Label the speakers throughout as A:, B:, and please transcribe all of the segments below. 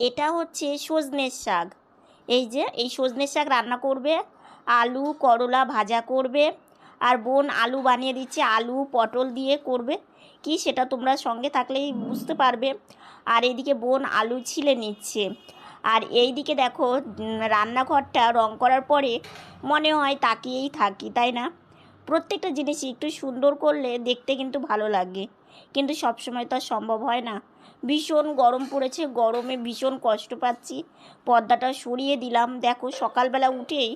A: এটা হচ্ছে সজনের শাক। এই যে, এই সজনের শাক রান্না করবে, আলু, করলা ভাজা করবে, আর বোন আলু বানিয়ে দিচ্ছে, আলু, পটল দিয়ে করবে। কি সেটা তোমরা সঙ্গে থাকলেই বুঝতে পারবে। আর এইদিকে বোন আলু ছিলে নিচ্ছে। আর এই দিকে দেখো রান্নাঘরটা রং করার পরে মনে হয় তাকিয়েই থাকি, তাই না? প্রত্যেকটা জিনিসই একটু সুন্দর করলে দেখতে কিন্তু ভালো লাগে। কিন্তু সবসময় তো সম্ভব হয় না। ভীষণ গরম পড়েছে, গরমে ভীষণ কষ্ট পাচ্ছি। পর্দাটা সরিয়ে দিলাম। দেখো, সকালবেলা উঠেই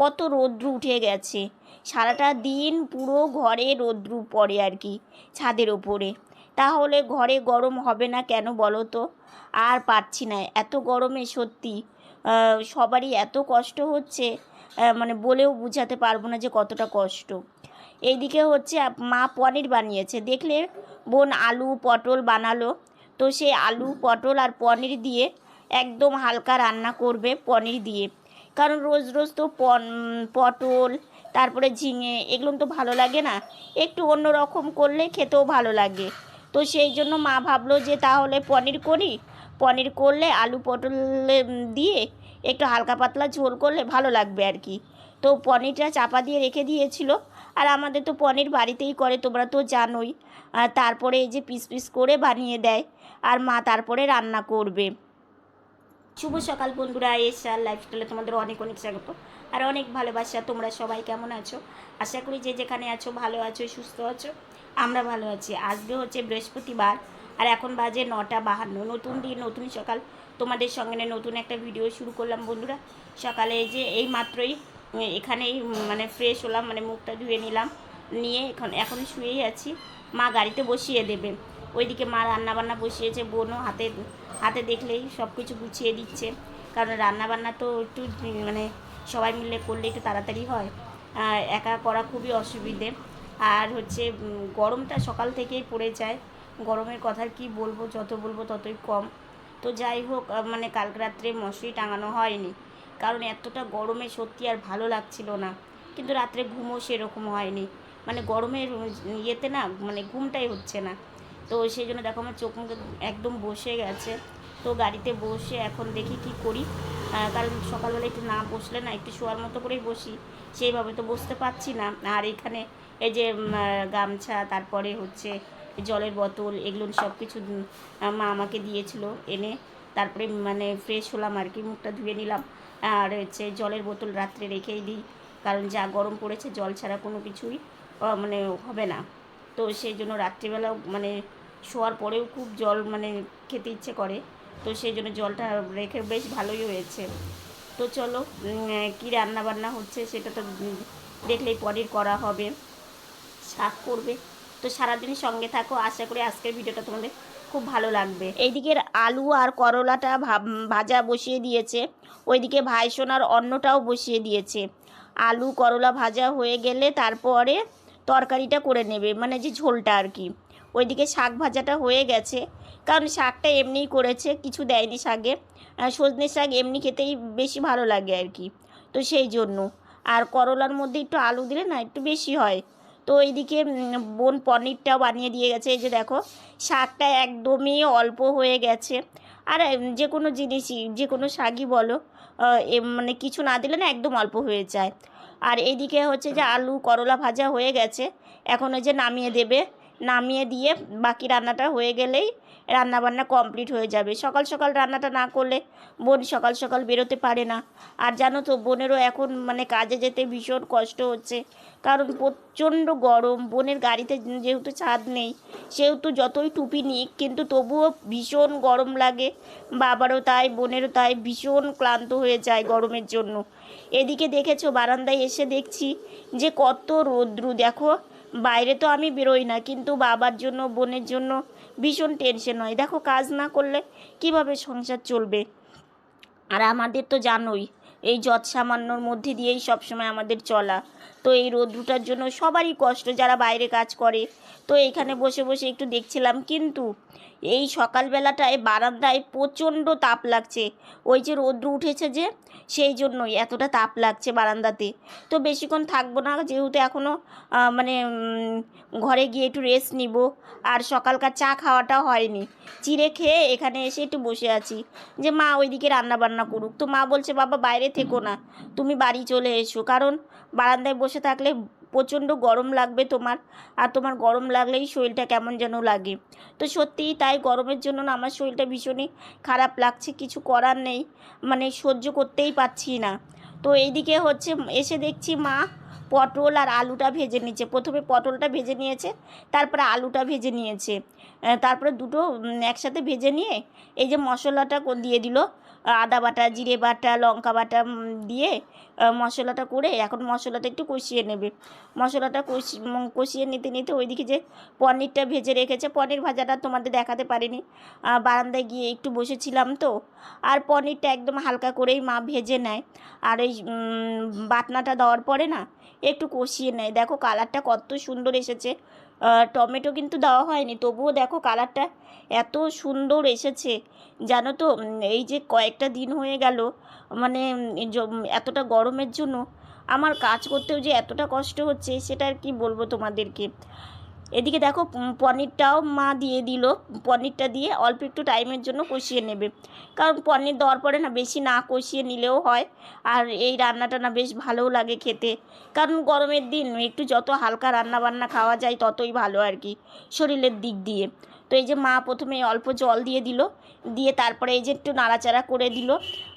A: কত রৌদ্র উঠে গেছে। সারাটা দিন পুরো ঘরে রৌদ্র পড়ে আর কি, ছাদের ওপরে। তাহলে ঘরে গরম হবে না কেন বলো তো? আর পারছি না। এত গরমে সত্যি সবারই এত কষ্ট হচ্ছে মানে বলেও বোঝাতে পারব না যে কতটা কষ্ট। এইদিকে হচ্ছে মা পনির বানিয়েছে। দেখলে বোন আলু পটল বানালো। তো সে আলু, পটল আর পনির দিয়ে একদম হালকা রান্না করবে পনির দিয়ে। কারণ রোজ রোজ তো পটল, তারপরে ঝিঙে এগুলো তো ভালো লাগে না। একটু অন্য রকম করলে খেতেও ভালো লাগে। তো সেই জন্য মা ভাবলো যে তাহলে পনির করি। পনির করলে আলু, পটল দিয়ে একটু হালকা পাতলা ঝোল করলে ভালো লাগবে আর কি। তো পনিরটা চাপা দিয়ে রেখে দিয়েছিল। আর আমাদের তো পনির বাড়িতেই করে, তোমরা তো জানোই। আর তারপরে এই যে পিস পিস করে বানিয়ে দেয়। আর মা তারপরে রান্না করবে। শুভ সকাল বন্ধুরা এসার লাইফস্টাইলে তোমাদের অনেক অনেক স্বাগত আর অনেক ভালোবাসা। তোমরা সবাই কেমন আছো? আশা করি যে যেখানে আছো ভালো আছো, সুস্থ আছো, আমরা ভালো আছি। আজকে হচ্ছে বৃহস্পতিবার আর এখন বাজে নটা বাহান্ন। নতুন দিন, নতুন সকাল। তোমাদের সঙ্গে নতুন একটা ভিডিও শুরু করলাম বন্ধুরা। সকালে যে এই মাত্রই এখানেই মানে ফ্রেশ হলাম মানে মুখটা ধুয়ে নিলাম। নিয়ে এখন এখন শুয়েই আছি। মা গাড়িতে বসিয়ে দেবে। ওইদিকে মা রান্না বান্না বসিয়েছে, বোনও হাতে হাতে দেখলেই সব কিছু গুছিয়ে দিচ্ছে। কারণ রান্নাবান্না তো একটু মানে সবাই মিলে করলে একটু তাড়াতাড়ি হয়। একা করা খুবই অসুবিধে। আর হচ্ছে গরমটা সকাল থেকেই পড়ে যায়। গরমের কথা কি বলব, যত বলব ততই কম। তো যাই হোক মানে কাল রাত্রে মশারি টাঙানো হয়নি। কারণ এতটা গরমে সত্যি আর ভালো লাগছিল না। কিন্তু রাত্রে ঘুমও সেরকম হয়নি। মানে গরমের ইয়েতে না মানে ঘুমটাই হচ্ছে না। তো সেই জন্য দেখো আমার চোখ মুখ একদম বসে গেছে। তো গাড়িতে বসে এখন দেখি কি করি। কারণ সকালবেলা একটু না বসলে না, একটু শোয়ার মতো করেই বসি। সেইভাবে তো বসতে পারছি না। আর এখানে এই যে গামছা, তারপরে হচ্ছে জলের বোতল, এগুলো সব কিছু মা আমাকে দিয়েছিল এনে। তারপরে মানে ফ্রেশ হলাম আর কি, মুখটা ধুয়ে নিলাম। আর হচ্ছে জলের বোতল রাত্রে রেখেই দিই। কারণ যা গরম পড়েছে, জল ছাড়া কোনো কিছুই মানে হবে না। তো সেই জন্য রাত্রিবেলাও মানে শোয়ার পরেও খুব জল মানে খেতে ইচ্ছে করে। তো সেই জন্য জলটা রেখে বেশ ভালোই হয়েছে। তো চলো কী রান্না বান্না হচ্ছে সেটা তো দেখলেই পরের করা হবে। শাক করবে। তো সারাদিন সঙ্গে থাকো, আশা করি আজকের ভিডিওটা তোমাদের খুব ভালো লাগবে। এইদিকে আলু আর করলাটা ভাজা বসিয়ে দিয়েছে। ওইদিকে ভাই সোনার অন্নটাও বসিয়ে দিয়েছে। আলু করলা ভাজা হয়ে গেলে তারপরে তরকারিটা করে নেবে মানে যে ঝোলটা আর কি। ওইদিকে শাক ভাজাটা হয়ে গেছে, কারণ শাকটা এমনিই করেছে, কিছু দেয়নি শাকে। সজনে শাক এমনি খেতেই বেশি ভালো লাগে আর কি, তো সেই জন্য। আর করলার মধ্যে একটু আলু দিলে না একটু বেশি হয়। তো এইদিকে বোন পনিরটাও বানিয়ে দিয়ে গেছে, এই যে দেখো, শাকটা একদমই অল্প হয়ে গেছে। আর যে কোনো জিনিসই, যে কোনো শাকই বলো মানে কিছু না দিলে না একদম অল্প হয়ে যায়। আর এইদিকে হচ্ছে যে আলু করলা ভাজা হয়ে গেছে। এখন ওই যে নামিয়ে দেবে। নামিয়ে দিয়ে বাকি রান্নাটা হয়ে গেলেই রান্না বান্না কমপ্লিট হয়ে যাবে। সকাল সকাল রান্নাটা না করলে বোন সকাল সকাল বেরোতে পারে না। আর জানো তো, বোনেরও এখন মানে কাজে যেতে ভীষণ কষ্ট হচ্ছে। কারণ প্রচণ্ড গরম, বোনের গাড়িতে যেহেতু ছাদ নেই, সেহেতু যতই টুপি নিক, কিন্তু তবুও ভীষণ গরম লাগে। বাবারও তাই, বোনেরও তাই ভীষণ ক্লান্ত হয়ে যায় গরমের জন্য। এদিকে দেখেছ, বারান্দায় এসে দেখছি যে কত রৌদ্রু। দেখো বাইরে তো আমি বেরোই না, কিন্তু বাবার জন্য, বোনের জন্য ভীষণ টেনশন হয়। দেখো, কাজ না করলে কীভাবে সংসার চলবে? আর আমাদের তো জানোই, এই যৎ সামান্যর মধ্যে দিয়েই সবসময় আমাদের চলা। তো এই রোদ্রুটার জন্য সবারই কষ্ট, যারা বাইরে কাজ করে। তো এখানে বসে বসে একটু দেখছিলাম, কিন্তু এই সকালবেলাটায় বারান্দায় প্রচণ্ড তাপ লাগছে। ওই যে রৌদ্র উঠেছে যে সেই জন্যই এতটা তাপ লাগছে বারান্দাতে। তো বেশিক্ষণ থাকব না, যেহেতু এখনও মানে ঘরে গিয়ে একটু রেস্ট নিব। আর সকালকার চা খাওয়াটাও হয়নি। চিড়ে খেয়ে এখানে এসে একটু বসে আছি। যে মা ওইদিকে রান্না বান্না করুক। তো মা বলছে, বাবা, বাইরে থেকো না। তুমি বাড়ি চলে এসো। কারণ বারান্দায় বসে থাকলে প্রচণ্ড গরম লাগবে তোমার। আর তোমার গরম লাগলেই শরীরটা কেমন যেন লাগে। তো সত্যিই তাই গরমের জন্য না আমার শরীরটা ভীষণই খারাপ লাগছে, কিছু করার নেই। মানে সহ্য করতেই পারছি না। তো এইদিকে হচ্ছে এসে দেখছি মা পটল আর আলুটা ভেজে নিচ্ছে। প্রথমে পটলটা ভেজে নিয়েছে, তারপরে আলুটা ভেজে নিয়েছে। তারপরে দুটো একসাথে ভেজে নিয়ে এই যে মশলাটা দিয়ে দিল। আদা বাটা, জিরে বাটা, লঙ্কা বাটা দিয়ে মশলাটা করে এখন মশলাটা একটু কষিয়ে নেবে। মশলাটা কষি কষিয়ে নিতে নিতে ওইদিকে যে পনিরটা ভেজে রেখেছে, পনির ভাজাটা তোমাদের দেখাতে পারিনি। বারান্দায় গিয়ে একটু বসেছিলাম তো, আর পনিরটা একদম হালকা করেই মা ভেজে নেয়। আর ওই বাটনাটা দেওয়ার পরে না একটু কষিয়ে নেয়। দেখো কালারটা কত সুন্দর এসেছে। টমেটো কিন্তু দেওয়া হয়নি, তবুও দেখো কালারটা এত সুন্দর এসেছে। জানো তো এই যে কয়েকটা দিন হয়ে গেল মানে এতটা গরমের জন্য আমার কাজ করতেও যে এতটা কষ্ট হচ্ছে, সেটা আর কি বলব তোমাদেরকে। এদিকে দেখো পনিরটাও মা দিয়ে দিল। পনিরটা দিয়ে অল্প একটু টাইমের জন্য কষিয়ে নেবে। কারণ পনির দেওয়ার পরে না বেশি না কষিয়ে নিলেও হয়, আর এই রান্নাটা না বেশ ভালোও লাগে খেতে। কারণ গরমের দিন একটু যত হালকা রান্না বান্না খাওয়া যায় ততই ভালো আর কি, শরীরের দিক দিয়ে। তো এই যে মা প্রথমে অল্প জল দিয়ে দিল, দিয়ে তারপরে এই যে একটু নাড়াচাড়া করে দিল।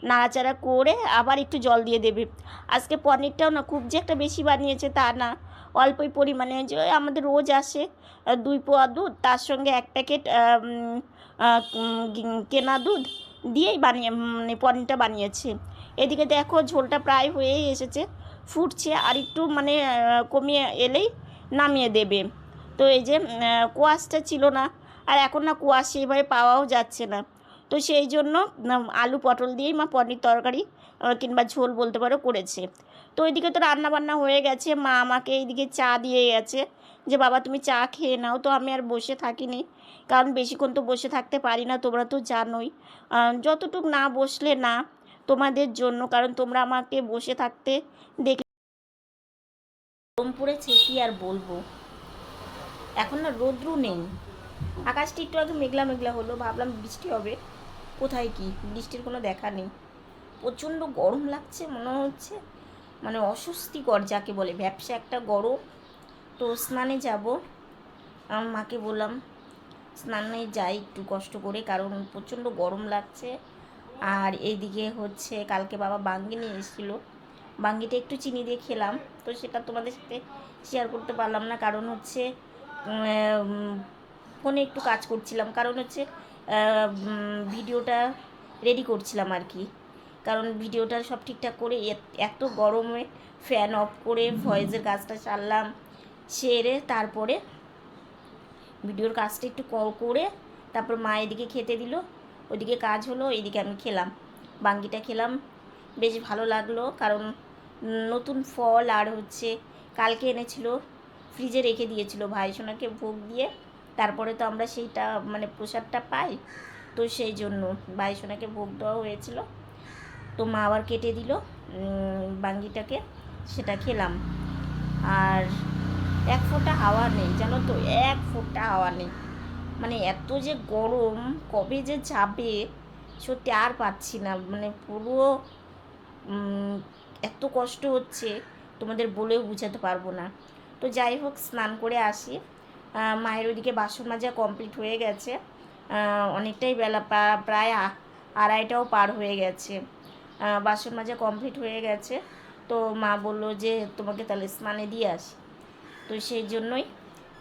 A: নাড়াচাড়া করে আবার একটু জল দিয়ে দেবে। আজকে পনিরটাও না খুব যে একটা বেশি বানিয়েছে তা না। অল্পই পরিমাণে যে আমাদের রোজ আসে দুই পোয়া দুধ, তার সঙ্গে এক প্যাকেট কেনা দুধ দিয়েই বানিয়ে মানে পনিরটা বানিয়েছে। এদিকে দেখো ঝোলটা প্রায় হয়েই এসেছে, ফুটছে আর একটু মানে কমিয়ে এলেই নামিয়ে দেবে। তো এই যে কোয়াশটা ছিল না আর এখন না কোয়াশ সেইভাবে পাওয়াও যাচ্ছে না। তো সেই জন্য আলু পটল দিয়েই মা পনির তরকারি কিংবা ঝোল বলতে পারো করেছে। তো ওইদিকে তো রান্না বান্না হয়ে গেছে, মা আমাকে এইদিকে চা দিয়ে গেছে যে, বাবা, তুমি চা খেয়ে নাও। তো আমি আর বসে থাকিনি, কারণ বেশিক্ষণ তো বসে থাকতে পারি না, তোমরা তো জানোই। যতটুক না বসলে না তোমাদের জন্য, কারণ তোমরা আমাকে বসে থাকতে দেখলে গরম পড়েছে কি আর বলব। এখন না রোদ্রু নেই। আকাশটা একটু আগে মেঘলা মেঘলা হলো, ভাবলাম বৃষ্টি হবে। কোথায় কি? বৃষ্টির কোনো দেখা নেই। প্রচণ্ড গরম লাগছে, মনে হচ্ছে। মানে অস্বস্তিকর যাকে বলে, ব্যবসা একটা গরম। তো স্নানে যাব। আমার মাকে বললাম, স্নানে যাই একটু কষ্ট করে, কারণ প্রচণ্ড গরম লাগছে। আর এইদিকে হচ্ছে, কালকে বাবা বাঙ্গি নিয়ে এসেছিল। বাঙ্গিটা একটু চিনি দিয়ে খেলাম। তো সেটা তোমাদের সাথে শেয়ার করতে পারলাম না, কারণ হচ্ছে ফোনে একটু কাজ করছিলাম, কারণ হচ্ছে ভিডিওটা রেডি করছিলাম আর কি। কারণ ভিডিওটা সব ঠিকঠাক করে এত- গরমে ফ্যান অফ করে ভয়েসের কাজটা সারলাম, সেরে তারপরে ভিডিওর কাজটা একটু করে তারপর মা এদিকে খেতে দিল, ওইদিকে কাজ হলো, এইদিকে আমি খেলাম। বাঙ্গিটা খেলাম, বেশ ভালো লাগল, কারণ নতুন ফল আর হচ্ছে, কালকে এনেছিল ফ্রিজে রেখে দিয়েছিল ভাই সোনাকে ভোগ দিয়ে। তারপরে তো আমরা সেইটা মানে প্রসাদটা পাই। তো সেই জন্য ভাই সোনাকে ভোগ দেওয়া হয়েছিল। তো মা আবার কেটে দিল বাঙ্গিটাকে, সেটা খেলাম। আর এক ফোঁটা হাওয়া নেই, জানো তো, এক ফোঁটা হাওয়া নেই। মানে এত যে গরম, কবে যে যাবে, সত্যি আর পাচ্ছি না। মানে পুরো এত কষ্ট হচ্ছে, তোমাদের বলেও বোঝাতে পারব না। তো যাই হোক, স্নান করে আসি। মায়ের ওইদিকে বাসন মাজা কমপ্লিট হয়ে গেছে। অনেকটাই বেলা প্রা- প্রায় আড়াইটাও পার হয়ে গেছে। বাসন মাজা কমপ্লিট হয়ে গেছে। তো মা বলল যে, তোমাকে তাহলে স্নানে দিয়ে আসি। তো সেই জন্যই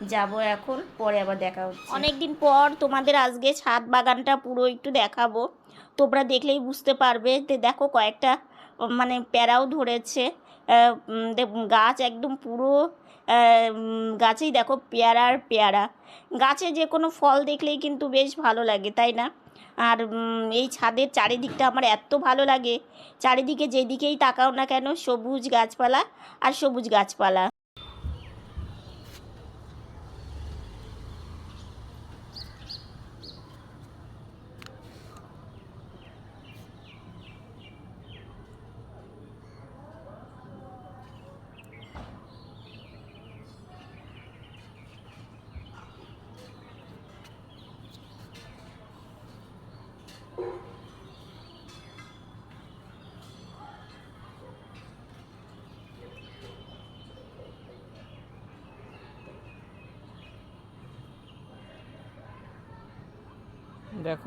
A: যাব এখন, পরে আবার দেখা হচ্ছে। অনেক দিন পর তোমাদের আজকে ছাদ বাগানটা পুরো একটু দেখাবো। তোমরা দেখলেই বুঝতে পারবে যে, দেখো কয়েকটা মানে প্যারাও ধরেছে। গাছ একদম পুরো গাছেই দেখো পেয়ারা আর পেয়ারা। গাছে যে কোনো ফল দেখলেই কিন্তু বেশ ভালো লাগে, তাই না? আর এই ছাদের চারিদিকটা আমার এত ভালো লাগে। চারিদিকে যেদিকেই তাকাও না কেন সবুজ গাছপালা আর সবুজ গাছপালা।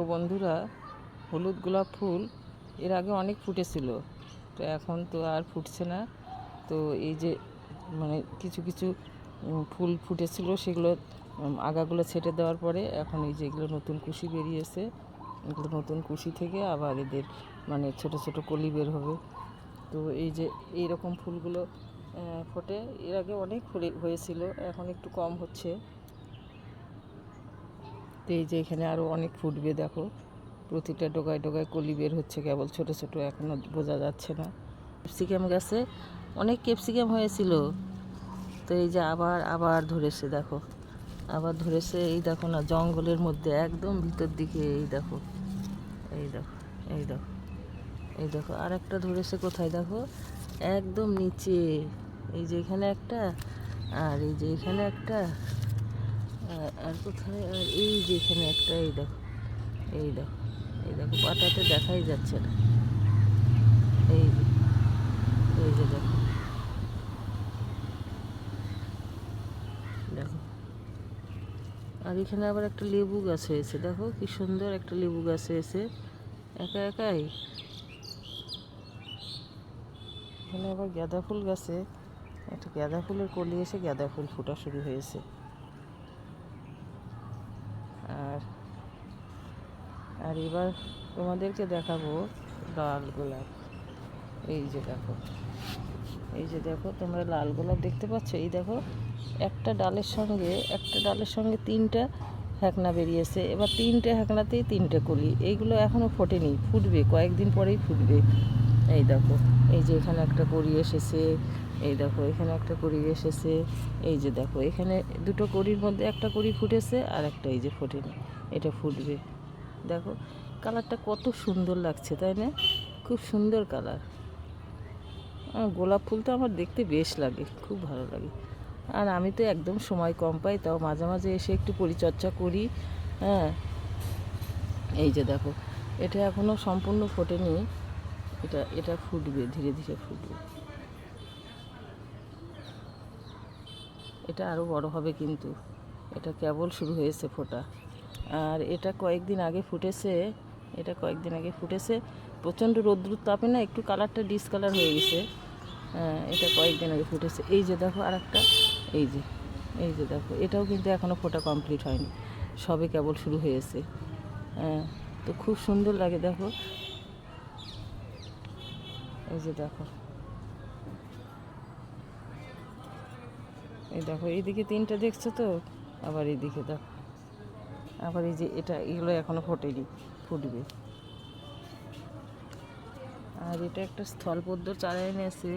B: দেখো বন্ধুরা, হলুদ গোলাপ ফুল, এর আগে অনেক ফুটেছিল। তো এখন তো আর ফুটছে না। তো এই যে মানে কিছু কিছু ফুল ফুটেছিল, সেগুলো আগাগুলো ছেটে দেওয়ার পরে এখন এই যেগুলো নতুন কুশি বেরিয়েছে। এগুলো নতুন কুশি থেকে আবার এদের মানে ছোট ছোট কলি বের হবে। তো এই যে এই রকম ফুলগুলো ফোটে। এর আগে অনেক হয়েছিল, এখন একটু কম হচ্ছে। এই যে এখানে আরও অনেক ফুটবে দেখো। প্রতিটা ডোগায় ডোগায় কলি বের হচ্ছে কেবল ছোট ছোট এখনও বোঝা যাচ্ছে না। ক্যাপসিকাম গাছে অনেক ক্যাপসিকাম হয়েছিল। তো এই যে আবার আবার ধরেছে, দেখো। আবার ধরেছে, এই দেখো না, জঙ্গলের মধ্যে, একদম ভিতর দিকে, এই দেখো। এই দেখো এই দেখো এই দেখো। আর একটা ধরেছে কোথায়, দেখো? একদম নিচে। এই যে এখানে একটা, আর এই যে এখানে একটা। আর- কোথায় আর এই যে এখানে একটা, এই দেখো এই দেখো এই দেখো পাতাতে দেখাই যাচ্ছে না। এই যে এই যে দেখো। দেখো। আর এখানে আবার একটা লেবু গাছ হয়েছে, দেখো কি সুন্দর একটা লেবু গাছ হয়েছে। একা একাই? এখানে আবার গাঁদা ফুল গাছে, একটা গাঁদা ফুলের কলি এসে গাঁদা ফুল ফোটা শুরু হয়েছে আর আর এবার তোমাদেরকে দেখাবো লাল গোলাপ। এই যে দেখো। এই যে দেখো, তোমরা লাল গোলাপ দেখতে পাচ্ছ? এই দেখো, একটা ডালের সঙ্গে, একটা ডালের সঙ্গে তিনটা হ্যাকনা বেরিয়েছে। এবার তিনটে হ্যাকনাতেই তিনটে কলি। এইগুলো এখনও ফোটেনি, ফুটবে, কয়েকদিন পরেই ফুটবে। এই দেখো, এই যে এখানে একটা কড়ি এসেছে, এই দেখো, এখানে একটা কড়ি এসেছে, এই যে দেখো, এখানে দুটো কড়ির মধ্যে একটা কড়ি ফুটেছে আর একটা এই যে ফোটেনি, এটা ফুটবে। দেখো, কালারটা কত সুন্দর লাগছে, তাই না? খুব সুন্দর কালার। গোলাপ ফুল তো আমার দেখতে বেশ লাগে, খুব ভালো লাগে। আর আমি তো একদম সময় কম পাই, তাও মাঝে মাঝে এসে একটু পরিচর্যা করি হ্যাঁ। এই যে দেখো, এটা এখনও সম্পূর্ণ ফোটেনি, এটা এটা ফুটবে, ধীরে ধীরে ফুটবে। এটা আরও বড় হবে কিন্তু, এটা কেবল শুরু হয়েছে ফোটা। আর এটা কয়েকদিন আগে ফুটেছে এটা কয়েকদিন আগে ফুটেছে। প্রচণ্ড রৌদ্রুর তাপে না একটু কালারটা ডিসকালার হয়ে গেছে। হ্যাঁ, এটা কয়েকদিন আগে ফুটেছে। এই যে দেখো আর একটা এই যে এই যে দেখো এটাও কিন্তু এখনও ফোটা কমপ্লিট হয়নি। সবে কেবল শুরু হয়েছে। হ্যাঁ তো খুব সুন্দর লাগে দেখো। এই যে দেখো। এই দেখো এইদিকে তিনটা দেখছ তো? আবার এইদিকে দেখো। আবার এই যে এটা, এগুলো এখনও ফোটেনি, ফুটবে। আর এটা একটা স্থলপদ্ম চারা এনেছে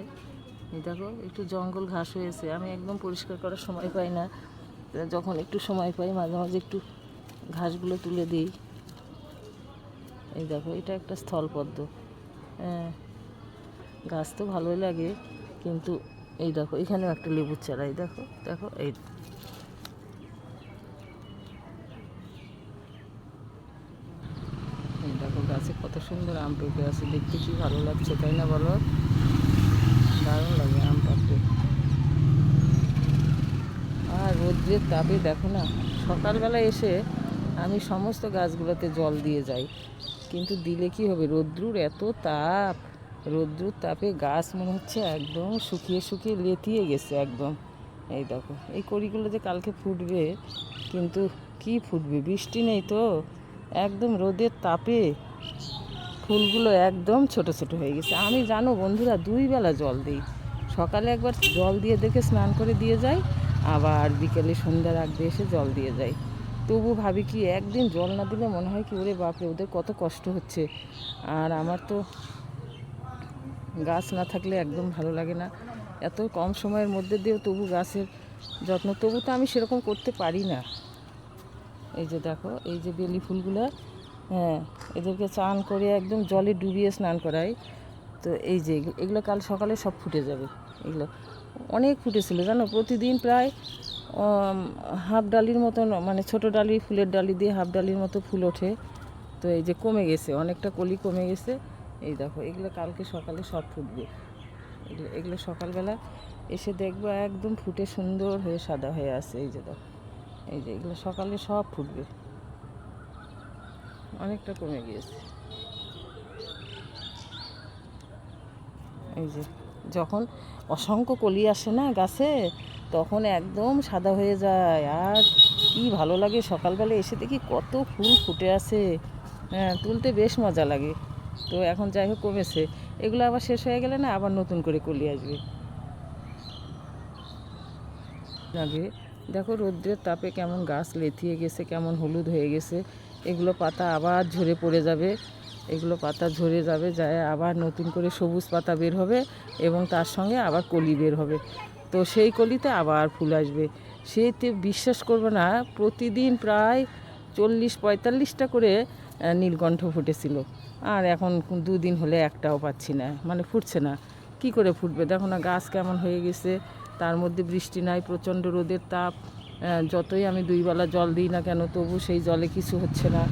B: এই দেখো, একটু জঙ্গল ঘাস হয়েছে। আমি একদম পরিষ্কার করার সময় পাই না। যখন একটু সময় পাই, মাঝে মাঝে একটু ঘাসগুলো তুলে দিই। এই দেখো, এটা একটা স্থলপদ্ম হ্যাঁ গাছ তো ভালোই লাগে, কিন্তু এই দেখো, এখানেও একটা লেবুর চারা এই দেখো দেখো, এই দেখো গাছে কত সুন্দর আম পেকে আছে দেখতে কি ভালো লাগছে, তাই না বলো? দারুণ লাগে আম পাড়তে আর রোদ্রের তাপে দেখো না, সকালবেলা এসে আমি সমস্ত গাছগুলোতে জল দিয়ে যাই। কিন্তু দিলে কি হবে? রোদ্রুর এত তাপ, রোদ্রুর তাপে গাছ মনে হচ্ছে একদম শুকিয়ে শুকিয়ে লেতিয়ে গেছে একদম। এই দেখো, এই কড়িগুলো যে কালকে ফুটবে, কিন্তু কি ফুটবে? বৃষ্টি নেই তো? একদম রোদের তাপে। ফুলগুলো একদম ছোট ছোট হয়ে গেছে। আমি জানো বন্ধুরা, দুই বেলা জল দিই। সকালে একবার জল দিয়ে দেখে স্নান করে দিয়ে যাই, আবার বিকেলে সন্ধ্যার আগে এসে জল দিয়ে যাই। তবু ভাবি কি, একদিন জল না দিলে মনে হয় কি, ওরে বাপরে, ওদের কত কষ্ট হচ্ছে। আর আমার তো গাছ না থাকলে একদম ভালো লাগে না। এত কম সময়ের মধ্যে দিয়েও তবু গাছের যত্ন। তবু তো আমি সেরকম করতে পারি না। এই যে দেখো, এই যে বেলি ফুলগুলো হ্যাঁ এদেরকে চান করে একদম জলে ডুবিয়ে স্নান করাই। তো এই যে এগুলো- কাল সকালে সব ফুটে যাবে। এগুলো অনেক ফুটেছিল, জানো? প্রতিদিন প্রায় হাফ ডালির মতন মানে ছোট ডালি, ফুলের ডালি দিয়ে হাফ ডালির মতো ফুল ওঠে। তো এই যে কমে গেছে, অনেকটা কলি কমে গেছে। এই দেখো, এগুলো কালকে সকালে সব ফুটবে। এগুলো এগুলো সকালবেলা এসে দেখব একদম ফুটে সুন্দর হয়ে সাদা হয়ে আছে। এই যে দেখো, এই যে এগুলো সকালে সব ফুটবে। অনেকটা কমে গিয়েছে। এই যে, যখন অসংখ্য কলি আসে না গাছে, তখন একদম সাদা হয়ে যায়। আর কি ভালো লাগে সকালবেলা এসে দেখি কত ফুল ফুটে আছে। হ্যাঁ তুলতে বেশ মজা লাগে। তো এখন যাই হোক কমেছে। এগুলো আবার শেষ হয়ে গেলে না আবার নতুন করে কলি আসবে। আগে দেখো রৌদ্রের তাপে কেমন গাছ লেথিয়ে গেছে, কেমন হলুদ হয়ে গেছে। এগুলো পাতা আবার ঝরে পড়ে যাবে। এগুলো পাতা ঝরে যাবে, যায় আবার নতুন করে সবুজ পাতা বের হবে এবং তার সঙ্গে আবার কলি বের হবে। তো সেই কলিতে আবার ফুল আসবে। সেইতে বিশ্বাস করবে না, প্রতিদিন প্রায় চল্লিশ পঁয়তাল্লিশটা করে নীলকণ্ঠ ফুটেছিল। আর এখন দুদিন হলে একটাও পাচ্ছি না মানে ফুটছে না। কি করে ফুটবে? দেখো না, গাছ কেমন হয়ে গেছে। তার মধ্যে বৃষ্টি নাই, প্রচণ্ড রোদের তাপ। যতই আমি দুই বেলা জল দিই না কেন তবু সেই জলে কিছু হচ্ছে না।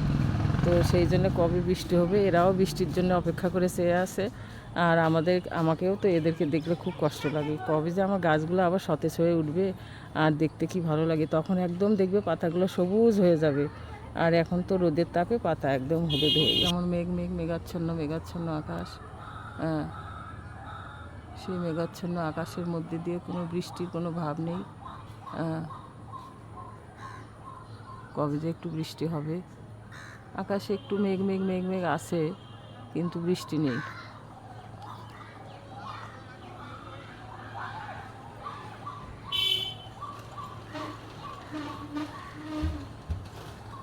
B: তো সেই জন্য কবে বৃষ্টি হবে এরাও বৃষ্টির জন্য অপেক্ষা করে চেয়ে আছে। আর আমাদের আমাকেও তো এদেরকে দেখলে খুব কষ্ট লাগে। কবে যে আমার গাছগুলো আবার সতেজ হয়ে উঠবে আর দেখতে কি ভালো লাগে তখন একদম দেখবে পাতাগুলো সবুজ হয়ে যাবে। আর এখন তো রোদের তাপে পাতা একদম হলুদ হয়ে যেমন মেঘ মেঘ মেঘাচ্ছন্ন মেঘাচ্ছন্ন আকাশ। হ্যাঁ সেই মেঘাচ্ছন্ন আকাশের মধ্যে দিয়ে কোনো বৃষ্টির কোনো ভাব নেই। আহ, কবে যে একটু বৃষ্টি হবে। আকাশে একটু মেঘ মেঘ মেঘ মেঘ আছে, কিন্তু বৃষ্টি নেই।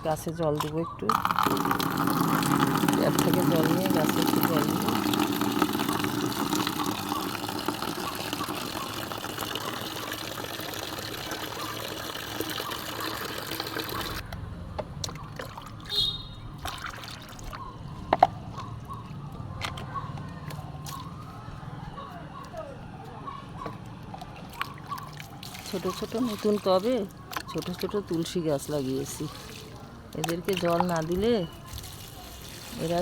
B: গাছে জল দেবো একটু। ট্যাপ থেকে জল নিয়ে গাছে একটু জল দেবো। ছোট নতুন টবে ছোট ছোট তুলসী গাছ লাগিয়েছি। এদেরকে জল না দিলে এরা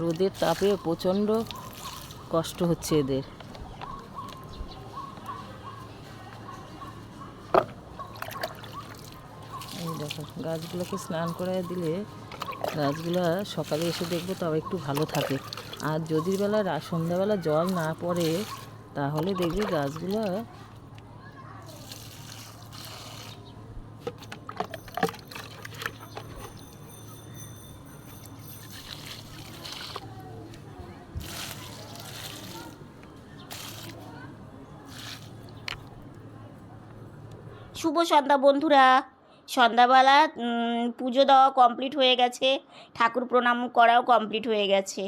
B: রোদের তাপে প্রচণ্ড কষ্ট হচ্ছে এদের। গাছগুলোকে স্নান করায় দিলে গাছগুলো সকালে এসে দেখব তবে একটু ভালো থাকে। আর যদি বেলা সন্ধ্যাবেলা জল না পড়ে, তাহলে দেখবি গাছগুলো
A: শুভ সন্ধ্যা, বন্ধুরা। সন্ধ্যাবেলা পুজো দেওয়া কমপ্লিট হয়ে গেছে, ঠাকুর প্রণাম করাও কমপ্লিট হয়ে গেছে।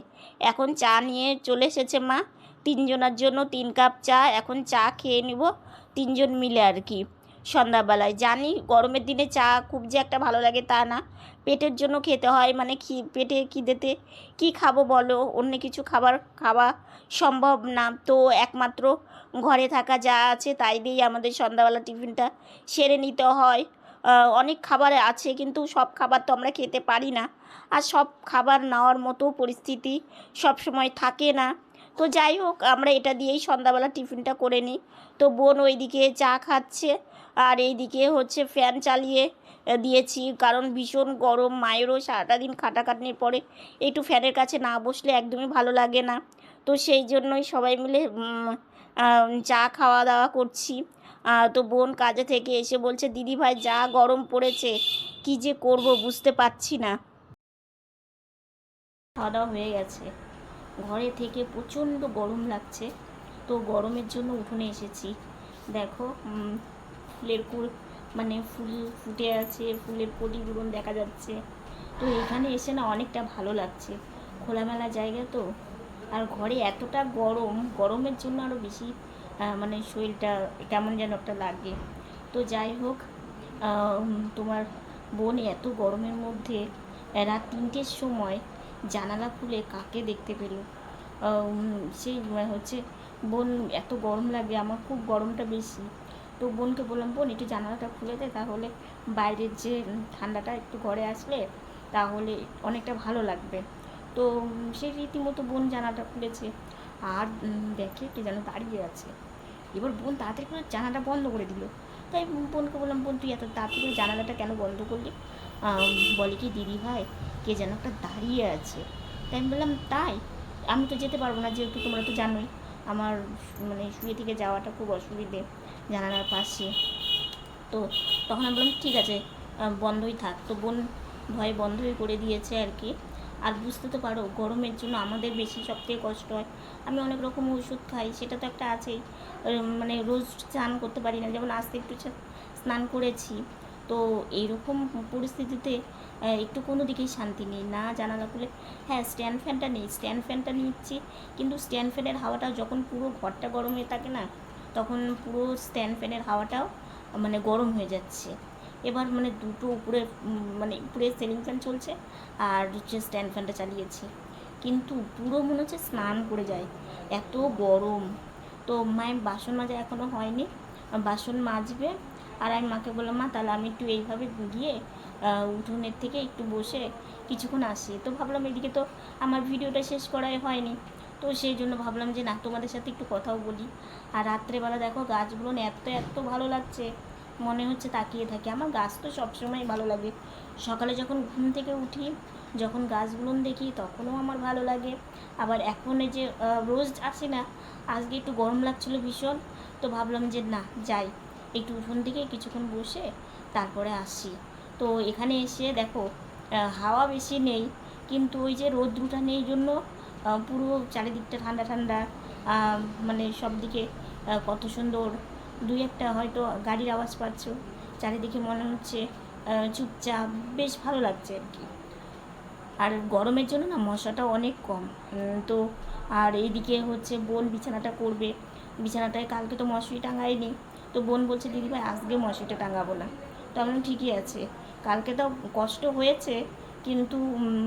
A: এখন চা নিয়ে চলে এসেছে মা। তিনজনের জন্য তিন কাপ চা, এখন চা খেয়ে নিব তিনজন মিলে আর কি। সন্ধ্যাবেলায় জানি গরমের দিনে চা খুব যে একটা ভালো লাগে তা না। পেটের জন্য খেতে হয় মানে কি পেটে খিদেতে। কি খাব বলো? অন্য কিছু খাবার খাওয়া সম্ভব না। তো একমাত্র ঘরে থাকা যা আছে তাই দিয়েই আমাদের সন্ধ্যাবেলা টিফিনটা সেরে নিতে হয়। অনেক খাবার আছে কিন্তু সব খাবার তো আমরা খেতে পারি না। আর সব খাবার নেওয়ার মতো পরিস্থিতি সব সময় থাকে না। তো যাই হোক, আমরা এটা দিয়েই সন্ধ্যাবেলা টিফিনটা করে নিই। তো বোন ওইদিকে চা খাচ্ছে আর এইদিকে হচ্ছে ফ্যান চালিয়ে দিয়েছি। কারণ ভীষণ গরম, মায়েরও সারাটা দিন খাটাখাটনির পরে একটু ফ্যানের কাছে না বসলে একদমই ভালো লাগে না। তো সেই জন্যই সবাই মিলে চা খাওয়া দাওয়া করছি তো বোন কাজে থেকে এসে বলছে, দিদি ভাই, যা গরম পড়েছে, কি যে করব বুঝতে পারছি না। খাওয়া দাওয়া হয়ে গেছে। ঘরে থেকে প্রচণ্ড গরম লাগছে, তো গরমের জন্য উঠোনে এসেছি। দেখো ফুলের কুল মানে ফুল ফুটে আছে, ফুলের কলিগুলো দেখা যাচ্ছে। তো এখানে এসে না অনেকটা ভালো লাগছে। খোলামেলা জায়গা তো। আর ঘরে এতটা গরম, গরমের জন্য আরও বেশি মানে শরীরটা কেমন যেন একটা লাগে। তো যাই হোক তোমার বোন এত গরমের মধ্যে রাত তিনটের সময় জানালা খুলে কাকে দেখতে পেল? সেই হচ্ছে বোন এত গরম লাগে, আমার খুব গরমটা বেশি। তো বোনকে বললাম, বোন, একটু জানালাটা খুলে দে, তাহলে বাইরের যে ঠান্ডাটা একটু ঘরে আসলে, তাহলে অনেকটা ভালো লাগবে। তো সে রীতিমতো বোন জানাটা খুলেছে। আর দেখে কে যেন দাঁড়িয়ে আছে। এবার বোন তাড়াতাড়ি করে জানালাটা বন্ধ করে দিল। তাই বোনকে বললাম, বোন, তুই এত তাড়াতাড়ি জানালাটা কেন বন্ধ করলি? বলে কি, দিদি ভাই, কে যেন একটা দাঁড়িয়ে আছে। তাই আমি বললাম, তাই? আমি তো যেতে পারব না, যেহেতু তোমরা তো জানোই। আমার মানে শুয়ে থেকে যাওয়াটা খুব অসুবিধে জানালার পাশে। তো তখন আমি বললাম, ঠিক আছে বন্ধই থাক। তো বোন ভয়ে বন্ধই করে দিয়েছে আর কি। আর বুঝতে তো পারো, গরমের জন্য আমাদের বেশি সবথেকে কষ্ট হয়। আমি অনেক রকম ওষুধ খাই, সেটা তো একটা আছেই। মানে রোজ স্নান করতে পারি না, যেমন আজকে একটু স্নান করেছি। তো এইরকম পরিস্থিতিতে একটু কোনো দিকেই শান্তি নেই, না জানালা খুলে হ্যাঁ স্ট্যান্ড ফ্যানটা নেই স্ট্যান্ড ফ্যানটা নিচ্ছি, কিন্তু স্ট্যান্ড ফ্যানের হাওয়াটা যখন পুরো ঘরটা গরম হয়ে থাকে না, তখন পুরো স্ট্যান্ড ফ্যানের হাওয়াটাও মানে গরম হয়ে যাচ্ছে। এবার মানে দুটো উপরে মানে উপরে সিলিং ফ্যান চলছে আর হচ্ছে স্ট্যান্ড ফ্যানটা চালিয়েছি। কিন্তু পুরো মনে হচ্ছে স্নান করে যায়। এত গরম। তো মায়ের বাসন মাজা এখনও হয়নি। বাসন মাজবে। আর আমি মাকে বললাম, মা, তাহলে আমি একটু এইভাবে গিয়ে উঠোনের থেকে একটু বসে কিছুক্ষণ আসি। তো ভাবলাম এদিকে তো আমার ভিডিওটা শেষ করাই হয়নি। তো সেই জন্য ভাবলাম যে, না, তোমাদের সাথে একটু কথাও বলি। আর রাত্রেবেলা দেখো গাছগুলো এত এত ভালো লাগছে। মনে হচ্ছে তাকিয়ে থাকি। আমার গাছ তো সবসময় ভালো লাগে। সকালে যখন ঘুম থেকে উঠি, যখন গাছগুলো দেখি তখনও আমার ভালো লাগে। আবার এখন এই যে রোজ আসি না, আজকে একটু গরম লাগছিল ভীষণ, তো ভাবলাম যে না, যাই। একটু উঠোন থেকে কিছুক্ষণ বসে তারপরে আসি। তো এখানে এসে দেখো হাওয়া বেশি নেই, কিন্তু ওই যে রোদ্রুটা নেই জন্য পুরো চারিদিকটা ঠান্ডা ঠান্ডা মানে সব দিকে কত সুন্দর দুই একটা হয়তো গাড়ির আওয়াজ পাচ্ছ। চারিদিকে মনে হচ্ছে চুপচাপ। বেশ ভালো লাগছে আর কি। আর গরমের জন্য না মশাটা অনেক কম। তো আর এইদিকে হচ্ছে বোন বিছানাটা করবে। বিছানাটায় কালকে তো মশারি টাঙায়নি। তো বোন বলছে দিদিভাই আজকে মশারিটা টাঙাবো না। তো আমি ঠিকই আছে। কালকে তো কষ্ট হয়েছে, কিন্তু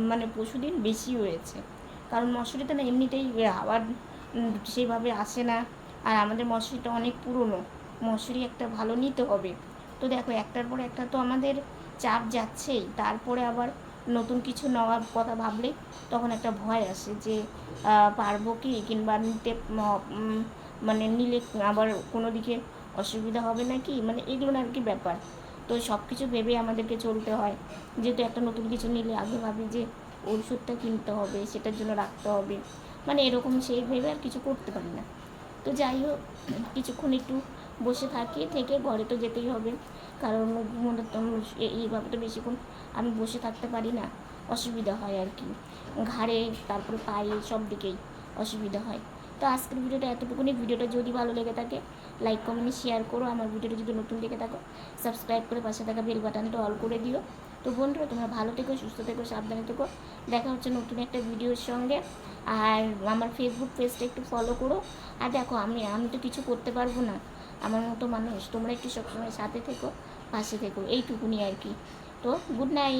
A: মানে পশুদিন বেশি হয়েছে। কারণ মশারিতে না এমনিতেই, আবার সেইভাবে আসে না। আর আমাদের মশারিটা অনেক পুরনো। মশারি একটা ভালো নিতে হবে। তো দেখো, একটার পর একটা তো আমাদের চাপ যাচ্ছেই। তারপরে আবার নতুন কিছু নেওয়ার কথা ভাবলে তখন একটা ভয় আসে যে পারব কি? কিংবা নিতে মানে নিলে আবার কোনো দিকে অসুবিধা হবে না কি? মানে এগুলো আর কি ব্যাপার। তো সব কিছু ভেবে আমাদেরকে চলতে হয়। যেহেতু একটা নতুন কিছু নিলে আগে ভাবি যে ওষুধটা কিনতে হবে, সেটার জন্য রাখতে হবে। মানে এরকম সেই ভেবে আর কিছু করতে পারি না। তো যাই হোক, কিছুক্ষণ একটু বসে থাকি, থেকে ঘরে তো যেতেই হবে। কারণ এইভাবে তো বেশিক্ষণ আমি বসে থাকতে পারি না। অসুবিধা হয় আর কি। ঘাড়ে, তারপরে পায়ে, সব দিকেই অসুবিধা হয়। তো আজকের ভিডিওটা এতটুকুনি। ভিডিওটা যদি ভালো লেগে থাকে লাইক কমেন্ট শেয়ার করো। আমার ভিডিওটা যদি নতুন লেগে থাকো সাবস্ক্রাইব করে পাশে থাকা বেল বাটনটা অল করে দিও। তো বন্ধুরা, তোমরা ভালো থেকো, সুস্থ থেকো, সাবধানে থেকো। দেখা হচ্ছে নতুন একটা ভিডিওর সঙ্গে। আর আমার ফেসবুক পেজটা একটু ফলো করো। আর দেখো, আমি আমি তো কিছু করতে পারব না। আমার মতো মানুষ, তোমরা একটু সবসময় সাথে থেকো, পাশে থেকো, এইটুকুনি আর কি। তো গুড নাইট